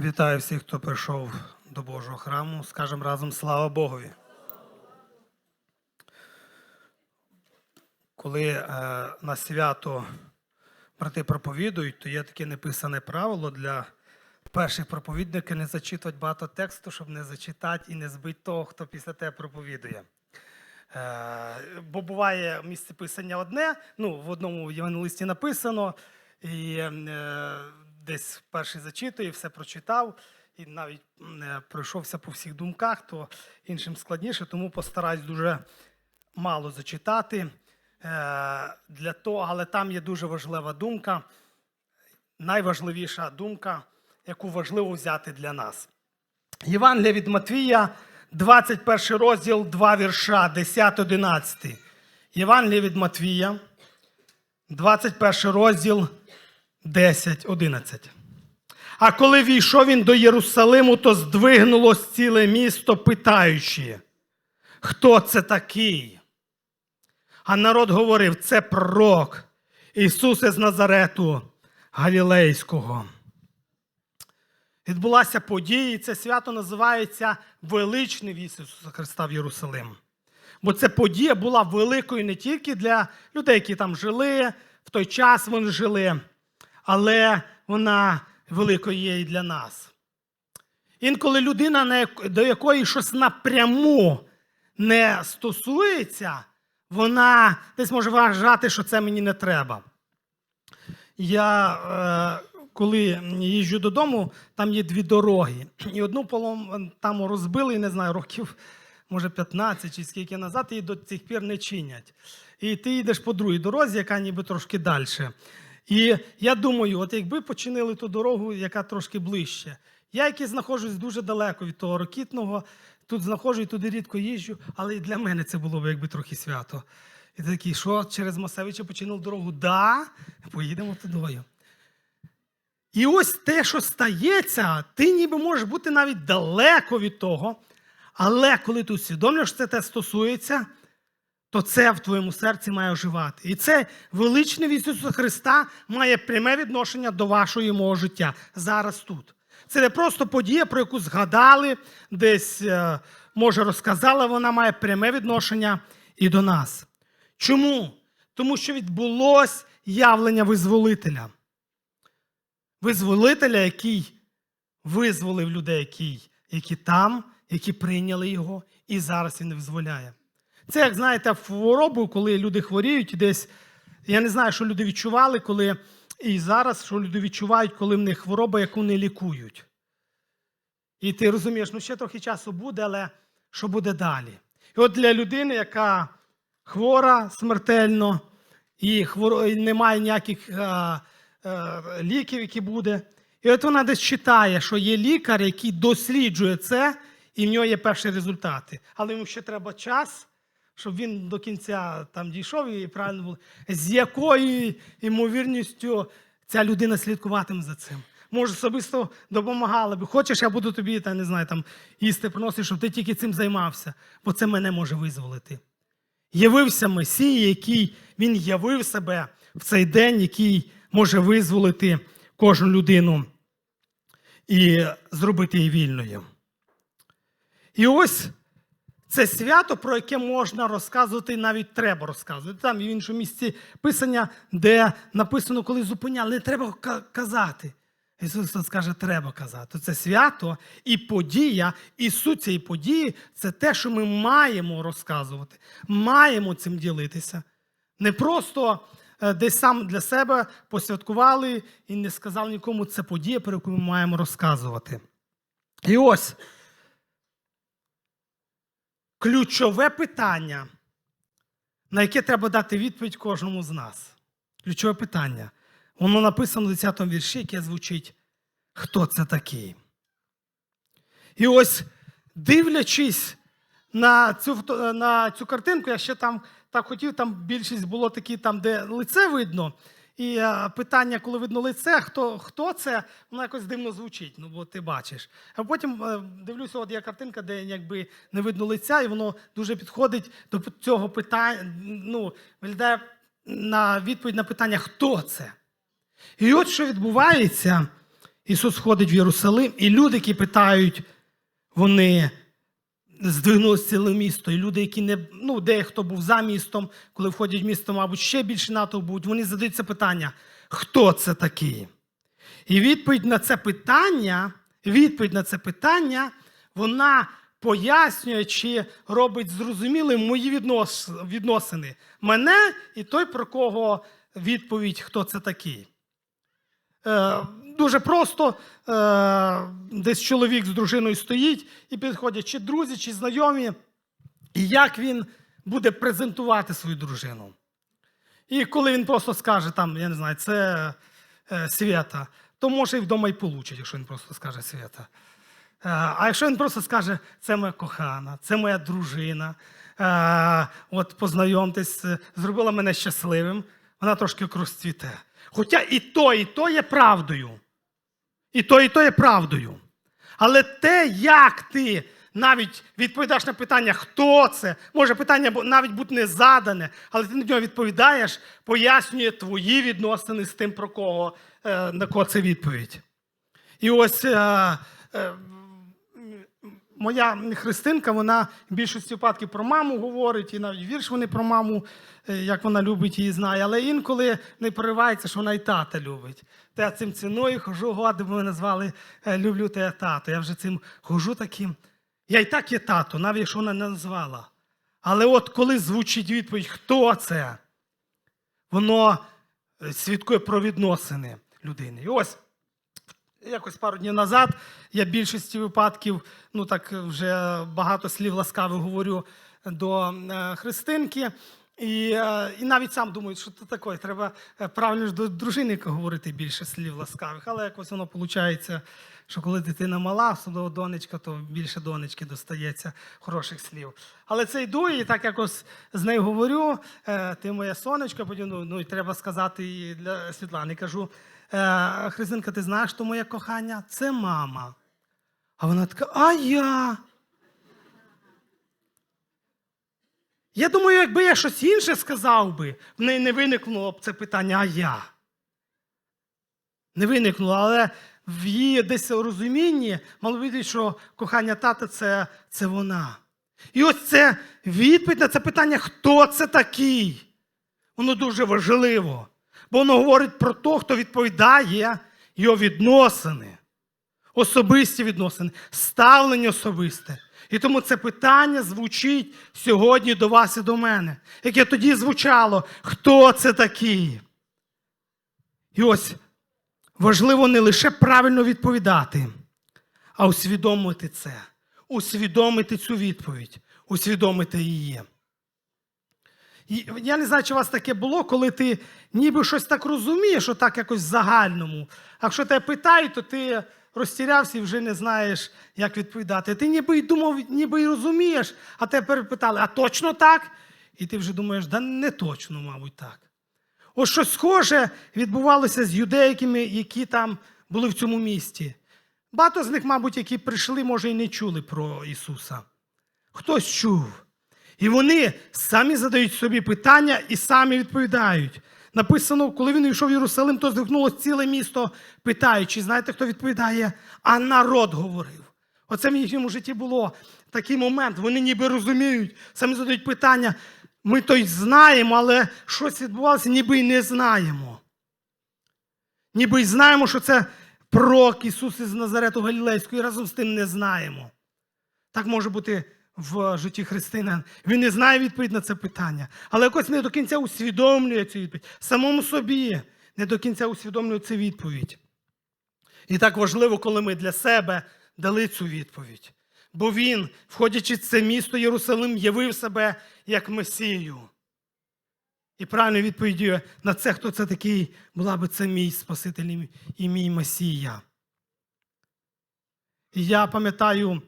Вітаю всіх, хто прийшов до Божого храму. Скажемо разом слава Богові. Коли е, на свято брати проповідують, то є таке неписане правило для перших проповідників не зачитувати багато тексту, щоб не зачитати і не збити того, хто після тебе проповідує. Е, бо буває місце писання одне, ну, в одному євангелисті написано, і е, десь перший зачитує, все прочитав, і навіть е, пройшовся по всіх думках, то іншим складніше, тому постараюсь дуже мало зачитати. Е, для того, але там є дуже важлива думка, найважливіша думка, яку важливо взяти для нас. Євангелія від Матвія, 21 розділ, 2 вірша, 10-11. Євангелія від Матвія, 21 розділ, 10-11. А коли війшов він до Єрусалиму, то здвигнулось ціле місто, питаючи, хто це такий? А народ говорив: це пророк Ісус із Назарету Галілейського. Відбулася подія, і це свято називається Величний віз Ісуса Христа в Єрусалим. Бо ця подія була великою не тільки для людей, які там жили, в той час вони жили, але вона великою є і для нас. Інколи людина, до якої щось напряму не стосується, вона десь може вважати, що це мені не треба. Я е, коли їжджу додому, там є дві дороги. І одну полом там розбили, не знаю, років, може, 15 чи скільки назад, і до цих пір не чинять. І ти йдеш по другій дорозі, яка ніби трошки далі. І я думаю, от якби починили ту дорогу, яка трошки ближче. Я, який знаходжусь дуже далеко від того ракітного, тут знаходжу і туди рідко їжджу, але і для мене це було б якби трохи свято. І такий, що через Масевича починив дорогу? Да, поїдемо тудою. І ось те, що стається, ти ніби можеш бути навіть далеко від того, але коли ти усвідомлюєш, це те стосується, то це в твоєму серці має оживати. І це величний від Ісуса Христа має пряме відношення до вашого і мого життя зараз тут. Це не просто подія, про яку згадали, десь, е, може, розказала, вона має пряме відношення і до нас. Чому? Тому що відбулось явлення визволителя. Визволителя, який визволив людей, які, які там, які прийняли його, і зараз він визволяє. Це, як знаєте, хворобу, коли люди хворіють, десь я не знаю, що люди відчували, коли і зараз, що люди відчувають, коли в них хвороба, яку не лікують. І ти розумієш, ну ще трохи часу буде, але що буде далі? І от для людини, яка хвора смертельно, і хворо... і немає ніяких е, е, ліків, які буде. І от вона десь читає, що є лікар, який досліджує це, і в нього є перші результати. Але йому ще треба час, щоб він до кінця там дійшов і правильно було. З якою ймовірністю ця людина слідкуватиме за цим? Може, особисто допомагала би. Хочеш, я буду тобі, та не знаю, там їсти приносити, щоб ти тільки цим займався, бо це мене може визволити. Явився Месій, який він явив себе в цей день, який може визволити кожну людину і зробити її вільною. І ось це свято, про яке можна розказувати, і навіть треба розказувати. Там в іншому місці писання, де написано, коли зупиняли, не треба казати. Ісус скаже, треба казати. Це свято і подія, і суть цієї події це те, що ми маємо розказувати, маємо цим ділитися. Не просто е, десь сам для себе посвяткували і не сказали нікому, це подія, про яку ми маємо розказувати. І ось ключове питання, на яке треба дати відповідь кожному з нас. Ключове питання. Воно написано в 10 вірші, яке звучить: Хто це такий? І ось, дивлячись на цю, на цю картинку, я ще там так хотів, там більшість було такі, там, де лице видно. І е, питання, коли видно лице, хто, хто це, воно якось дивно звучить, ну бо ти бачиш. А потім е, дивлюся, от є картинка, де якби не видно лиця, і воно дуже підходить до цього питання, ну, виглядає на відповідь на питання, хто це. І от що відбувається, Ісус входить в Єрусалим, і люди, які питають, вони здвигнулося ціле місто. І люди, які не ну, дехто був за містом, коли входять в місто, мабуть, ще більше НАТО будуть, вони задають це питання: хто це такий? І відповідь на це питання, відповідь на це питання, вона пояснює чи робить зрозумілим мої віднос, відносини. Мене і той, про кого відповідь, хто це такий. Е, дуже просто е, десь чоловік з дружиною стоїть і підходять чи друзі, чи знайомі, і як він буде презентувати свою дружину. І коли він просто скаже, там, я не знаю, це е, Свята, то може і вдома й получить, якщо він просто скаже Свята. Е, а якщо він просто скаже, це моя кохана, це моя дружина, от познайомтесь, зробила мене щасливим, вона трошки розцвіте. Хоча і то, і то є правдою. І то, і то є правдою. Але те, як ти навіть відповідаєш на питання, хто це, може питання навіть бути не задане, але ти на нього відповідаєш, пояснює твої відносини з тим, про кого, е, на кого це відповідь. І ось е, е, моя христинка, вона в більшості випадків про маму говорить, і навіть вірш вони про маму, е, як вона любить її знає. Але інколи не проривається, що вона і тата любить. Та я цим ціною хожу, годи мене назвали е, люблю те тато. Я вже цим хожу таким. Я і так є тато, навіть якщо вона не назвала. Але от коли звучить відповідь, хто це, воно е, свідкує про відносини людини. І ось якось пару днів назад я більшості випадків, ну так вже багато слів ласкавих говорю до е, Христинки. І, е, і навіть сам думаю, що це таке, треба е, правильно ж до дружини говорити більше слів ласкавих. Але якось воно виходить, що коли дитина мала, особливо донечка, то більше донечки достається хороших слів. Але це йду і так якось з нею говорю, ти моя сонечко, потім ну, ну і треба сказати і для Світлани. Кажу, «Е, Христинка, ти знаєш, що моє кохання? Це мама. А вона така, а я. Я думаю, якби я щось інше сказав би, в неї не виникло б це питання, а я. Не виникло, але в її десь розумінні мало бути, що кохання тата це, це вона. І ось це відповідь на це питання, хто це такий. Воно дуже важливо, бо воно говорить про того, хто відповідає його відносини, особисті відносини, ставлення особисте. І тому це питання звучить сьогодні до вас і до мене, яке тоді звучало, хто це такий. І ось важливо не лише правильно відповідати, а усвідомити це, усвідомити цю відповідь, усвідомити її. Я не знаю, чи у вас таке було, коли ти ніби щось так розумієш, що так якось в загальному. А якщо тебе питають, то ти розтірявся і вже не знаєш, як відповідати. Ти ніби й думав, ніби й розумієш, а тебе перепитали, а точно так? І ти вже думаєш, да не точно, мабуть, так. Ось щось схоже відбувалося з юдеями, які там були в цьому місті. Багато з них, мабуть, які прийшли, може, і не чули про Ісуса. Хтось чув. І вони самі задають собі питання і самі відповідають. Написано, коли він йшов в Єрусалим, то здригнуло ціле місто, питаючи, знаєте, хто відповідає? А народ говорив. Оце в їхньому житті було такий момент. Вони ніби розуміють, самі задають питання. Ми то й знаємо, але щось відбувалося, ніби й не знаємо. Ніби й знаємо, що це пророк Ісус із Назарету Галілейського, і разом з тим не знаємо. Так може бути в житті християн. Він не знає відповідь на це питання, але якось не до кінця усвідомлює цю відповідь. Самому собі не до кінця усвідомлює цю відповідь. І так важливо, коли ми для себе дали цю відповідь. Бо він, входячи в це місто Єрусалим, явив себе як Месію. І правильною відповіддю на це, хто це такий, була би це мій Спаситель і мій Месія. І я пам'ятаю,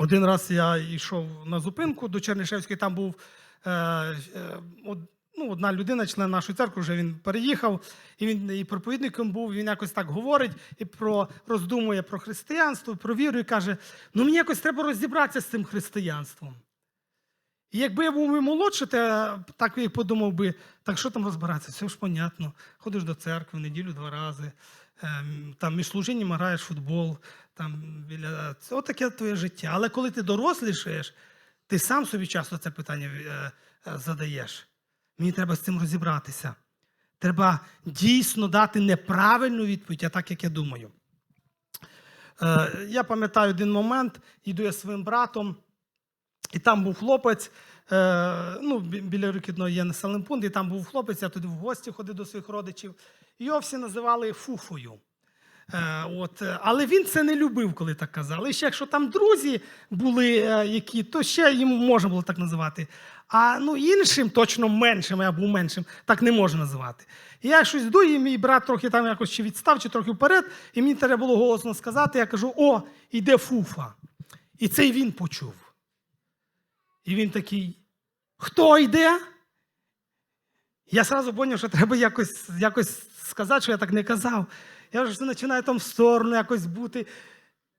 один раз я йшов на зупинку до Чернишевської, там був е, е, ну, одна людина, член нашої церкви, вже він переїхав, і він і проповідником був, він якось так говорить і про роздумує про християнство, про віру, і каже: ну мені якось треба розібратися з цим християнством. І якби я був і молодший, то так і подумав би, так що там розбиратися, все ж понятно. Ходиш до церкви, в неділю два рази, ем, там між служінням граєш футбол, там біля це таке твоє життя. Але коли ти дорослішаєш, ти сам собі часто це питання е, е, задаєш. Мені треба з цим розібратися. Треба дійсно дати неправильну відповідь, а так, як я думаю. Е, Я пам'ятаю один момент, йду я своїм братом, і там був хлопець. Ну, біля Рокідного є населений пункт, і там був хлопець, я туди в гості ходив до своїх родичів. Його всі називали Фуфою. Е, От, е, але він це не любив, коли так казали. І ще якщо там друзі були, е, які, то ще йому можна було так називати. А ну, іншим, точно меншим, був меншим, так не можна називати. І я щось йду, і мій брат трохи там якось чи відстав, чи трохи вперед, і мені треба було голосно сказати, я кажу: о, іде фуфа. І це він почув. І він такий: хто йде? Я одразу зрозумів, що треба якось, якось сказати, що я так не казав. Я вже починаю там в сторону якось бути.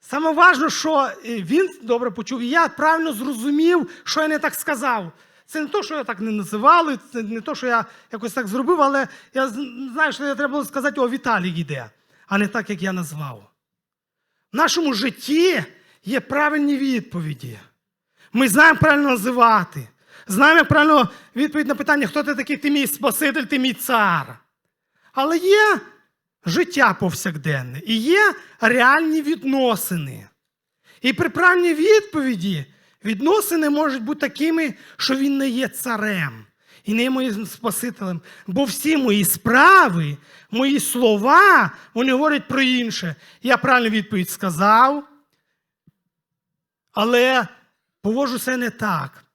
Саме важливо, що е, він добре почув, і я правильно зрозумів, що я не так сказав. Це не те, що я так не називав, це не те, що я якось так зробив, але я знаю, що я треба було сказати, о, Віталій йде, а не так, як я назвав. В нашому житті є правильні відповіді. Ми знаємо правильно називати. Знаємо правильно відповідь на питання, хто ти такий, ти мій Спаситель, ти мій цар. Але є життя повсякденне і є реальні відносини. І при правильній відповіді відносини можуть бути такими, що він не є царем і не є моїм Спасителем. Бо всі мої справи, мої слова, вони говорять про інше. Я правильну відповідь сказав, але поводжу себе не так.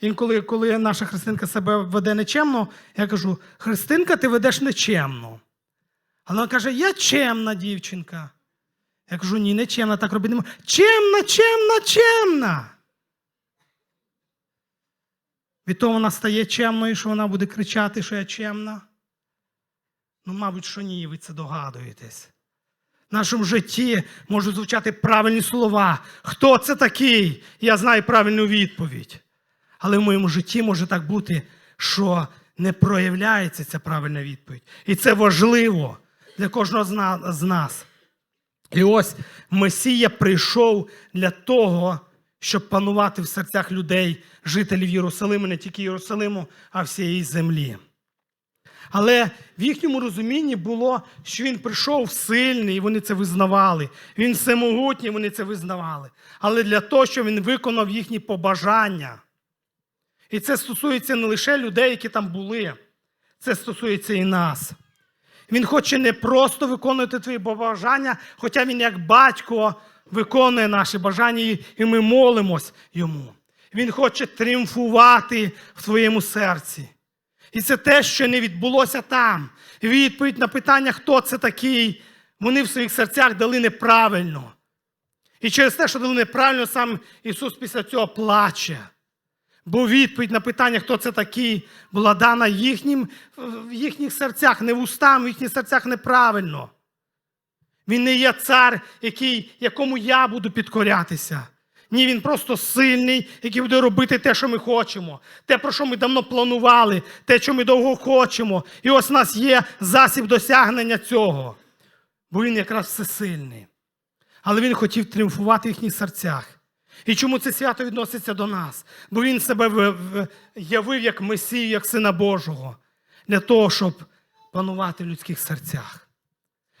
Інколи, коли наша христинка себе веде нечемно, я кажу: Христинка, ти ведеш нечемно. А вона каже, я чемна дівчинка. Я кажу, ні, не чемна, так робити не можна. Чемна, чемна, чемна. Від того вона стає чемною, що вона буде кричати, що я чемна. Ну, мабуть, що ні, ви це догадуєтесь. В нашому житті можуть звучати правильні слова. Хто це такий? Я знаю правильну відповідь. Але в моєму житті може так бути, що не проявляється ця правильна відповідь. І це важливо для кожного з нас. І ось Месія прийшов для того, щоб панувати в серцях людей, жителів Єрусалиму, не тільки Єрусалиму, а всієї землі. Але в їхньому розумінні було, що він прийшов сильний, і вони це визнавали. Він всемогутній, вони це визнавали. Але для того, щоб він виконав їхні побажання. І це стосується не лише людей, які там були, це стосується і нас. Він хоче не просто виконувати твої побажання, хоча він, як батько, виконує наші бажання, і ми молимось йому. Він хоче тріумфувати в твоєму серці. І це те, що не відбулося там. Відповідь на питання, хто це такий, вони в своїх серцях дали неправильно. І через те, що дали неправильно, сам Ісус після цього плаче. Бо відповідь на питання, хто це такий, була дана їхнім, в їхніх серцях, не вустам, в їхніх серцях неправильно. Він не є цар, який, якому я буду підкорятися. Ні, він просто сильний, який буде робити те, що ми хочемо, те, про що ми давно планували, те, що ми довго хочемо. І ось у нас є засіб досягнення цього. Бо він якраз всесильний. Але він хотів тріумфувати в їхніх серцях. І чому це свято відноситься до нас? Бо він себе явив як Месію, як Сина Божого, для того, щоб панувати в людських серцях,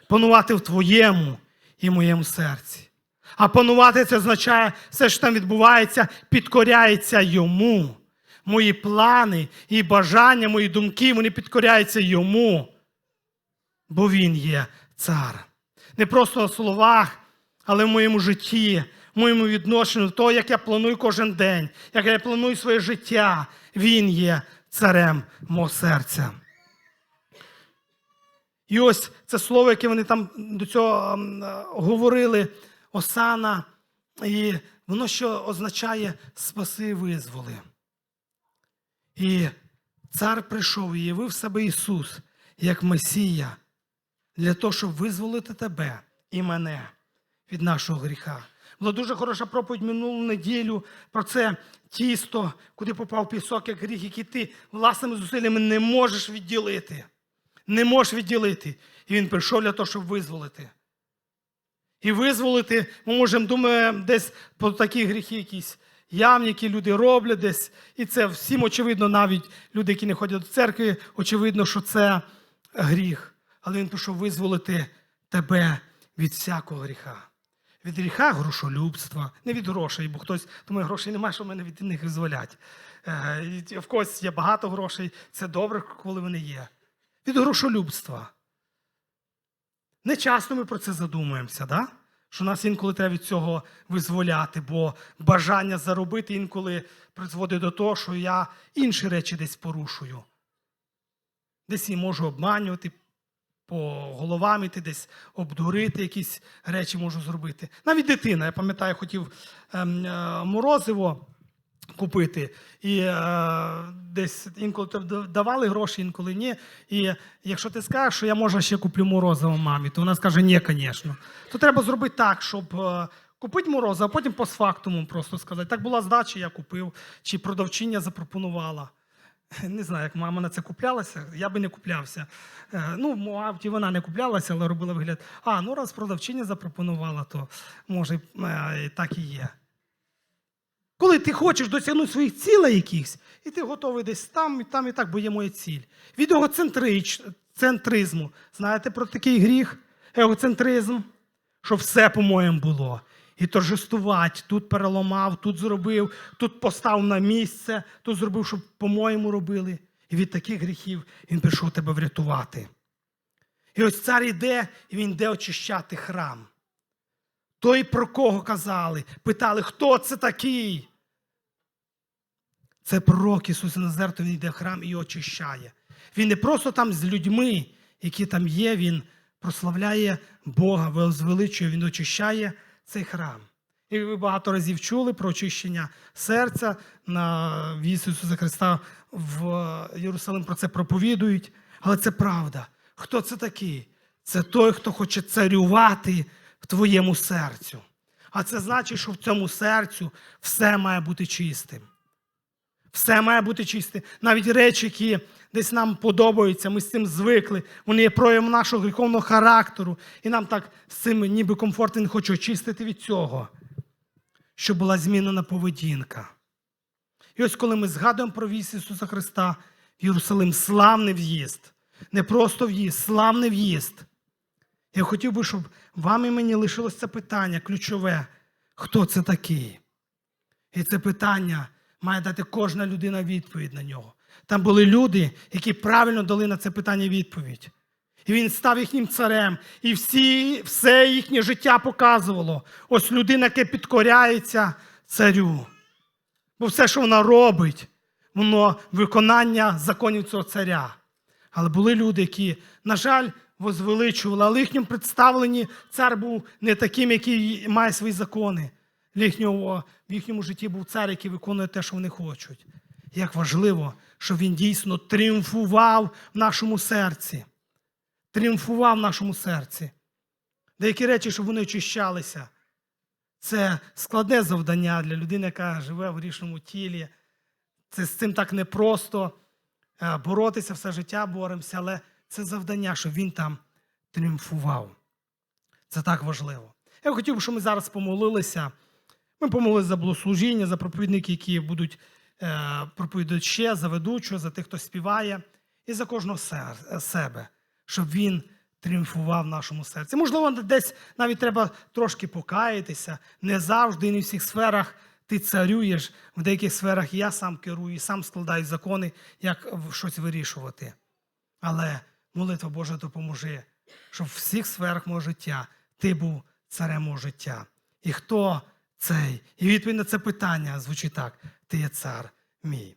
панувати в твоєму і моєму серці. А панувати це означає, все, що там відбувається, підкоряється йому. Мої плани і бажання, мої думки, вони підкоряються йому. Бо він є цар. Не просто на словах, але в моєму житті, моєму відношенні, до того, як я планую кожен день, як я планую своє життя, він є царем мого серця. І ось це слово, яке вони там до цього ем, е, говорили, Осана, і воно що означає спаси визволи. І цар прийшов і явив себе Ісус як Месія для того, щоб визволити тебе і мене від нашого гріха. Була дуже хороша проповідь минулу неділю про це тісто, куди попав пісок, як гріх, який ти власними зусиллями не можеш відділити. не можеш відділити. І він прийшов для того, щоб визволити. І визволити, ми можемо думаємо, десь про такі гріхи якісь явні, які люди роблять десь. І це всім очевидно, навіть люди, які не ходять до церкви, очевидно, що це гріх. Але він прийшов визволити тебе від всякого гріха. Від гріха грошолюбства, не від грошей, бо хтось думає, грошей немає, що мене від них визволять. Е, В когось є багато грошей, це добре, коли вони є. Від грошолюбства. Не часто ми про це задумуємося, да? що нас інколи треба від цього визволяти, бо бажання заробити інколи призводить до того, що я інші речі десь порушую. Десь її можу обманювати, по головам іти, десь обдурити, якісь речі можу зробити. Навіть дитина, я пам'ятаю, хотів ем, е, морозиво купити. І е, десь інколи давали гроші, інколи ні. І якщо ти скажеш, що я може ще куплю морозиво мамі, то вона скаже, ні, звісно. То треба зробити так, щоб. е, Купити морозиво, а потім постфактуму просто сказати. Так була здача, я купив, чи продавчиня запропонувала. Не знаю, як мама на це куплялася, я би не куплявся. Е, Ну, мабуть, вона не куплялася, але робила вигляд. А, ну раз продавчиня запропонувала, то може е, і так і є. Коли ти хочеш досягнути своїх цілей якихось, і ти готовий десь там, і там, і так, бо є моя ціль. Від егоцентризму. Знаєте про такий гріх? Егоцентризм, що все по-моєму було. І торжествувати, тут переламав, тут зробив, тут постав на місце, тут зробив, щоб по-моєму робили. І від таких гріхів він прийшов тебе врятувати. І ось цар йде, і він йде очищати храм. Той, про кого казали, питали, хто це такий? Це пророк Ісус Назарто, він йде в храм і очищає. Він не просто там з людьми, які там є, він прославляє Бога, возвеличує, він очищає цей храм. І ви багато разів чули про очищення серця на віз Ісуса Христа в Єрусалим про це проповідують. Але це правда. Хто це такий? Це той, хто хоче царювати в твоєму серцю. А це значить, що в цьому серцю все має бути чистим. Все має бути чисте. Навіть речі, які десь нам подобаються, ми з цим звикли. Вони є проявом нашого гріховного характеру. І нам так з цим ніби комфортно не хочу очистити від цього, щоб була змінена поведінка. І ось коли ми згадуємо про вісь Ісуса Христа в Єрусалим, славний в'їзд. Не просто в'їзд, славний в'їзд. Я хотів би, щоб вам і мені лишилось це питання ключове. Хто це такий? І це питання має дати кожна людина відповідь на нього. Там були люди, які правильно дали на це питання відповідь. І він став їхнім царем, і всі, все їхнє життя показувало. Ось людина, яка підкоряється царю. Бо все, що вона робить, воно виконання законів цього царя. Але були люди, які, на жаль, возвеличували, але їхньому представленні цар був не таким, який має свої закони. Їхнього, в їхньому житті був цар, який виконує те, що вони хочуть. Як важливо, щоб він дійсно тріумфував в нашому серці. Тріумфував в нашому серці. Деякі речі, щоб вони очищалися. Це складне завдання для людини, яка живе в грішному тілі. Це з цим так непросто е, боротися все життя боремося, але це завдання, щоб він там тріумфував. Це так важливо. Я хотів би, щоб ми зараз помолилися. Ми помолилися за богослужіння, за проповідників, які будуть е, проповідати ще, за ведучого, за тих, хто співає, і за кожного сер- себе, щоб він тріумфував в нашому серці. Можливо, десь навіть треба трошки покаятися. Не завжди і не в всіх сферах ти царюєш. В деяких сферах я сам керую, сам складаю закони, як щось вирішувати. Але молитва Божа допоможи, щоб в всіх сферах мого життя ти був царем мого життя. І хто цей? І відповідь на це питання звучить так: Ти є цар мій.